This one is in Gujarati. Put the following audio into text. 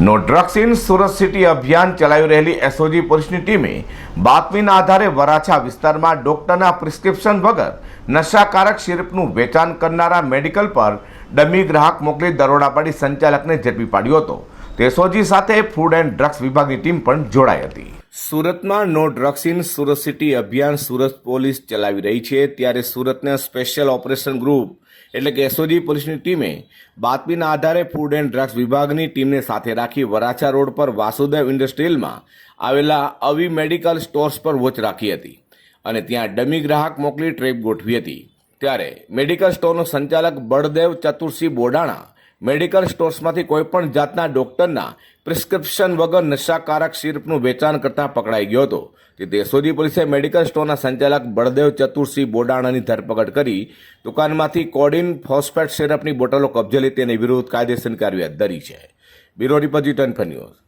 No drugs in Surat city અભિયાન ચલાવી રહેલી એસઓજી પોલીસની ટીમે બાતમીના આધારે વરાછા વિસ્તારમાં ડોક્ટરના પ્રિસ્ક્રિપ્શન વગર નશાકારક સિરપનું વેચાણ કરનારા મેડિકલ પર ડમી ગ્રાહક મોકલી દરોડા પાડી સંચાલકને ઝડપી પાડ્યો હતો. તે સાથે ફૂડ એન્ડ ડ્રગ્સ વિભાગની ટીમ પણ જોડાઈ હતી. સુરતમાં no drugs in Surat city અભિયાન સુરત પોલીસ ચલાવી રહી છે. ત્યારે સુરતના સ્પેશિયલ ઓપરેશન ગ્રુપ, એટલે કે એસઓજી પોલીસની ટીમે બાતમીના આધારે ફૂડ એન્ડ ડ્રગ્સ વિભાગની ટીમને સાથે રાખી વરાછા રોડ પર વાસુદેવ ઇન્ડસ્ટ્રીયલમાં આવેલા અવી મેડિકલ સ્ટોર્સ પર વોચ રાખી હતી અને ત્યાં ડમી ગ્રાહક મોકલી ટ્રેપ ગોઠવી હતી. ત્યારે મેડિકલ સ્ટોરનો સંચાલક બળદેવ ચતુરસિંહ બોડાણા મેડિકલ સ્ટોર્સમાંથી કોઈપણ જાતના ડોક્ટરના પ્રિસ્ક્રિપ્શન વગર નશાકારક સિરપનું વેચાણ કરતા પકડાઈ ગયો હતો. તે દેશોદી પોલીસે મેડિકલ સ્ટોરના સંચાલક બળદેવ ચતુરસિંહ બોડાણાની ધરપકડ કરી દુકાનમાંથી કોડિન ફોસ્ફેટ સિરપની બોટલો કબજે લઈ તેની વિરુદ્ધ કાયદેસરની કાર્યવાહી ધરી છે. Bureau report G twenty news.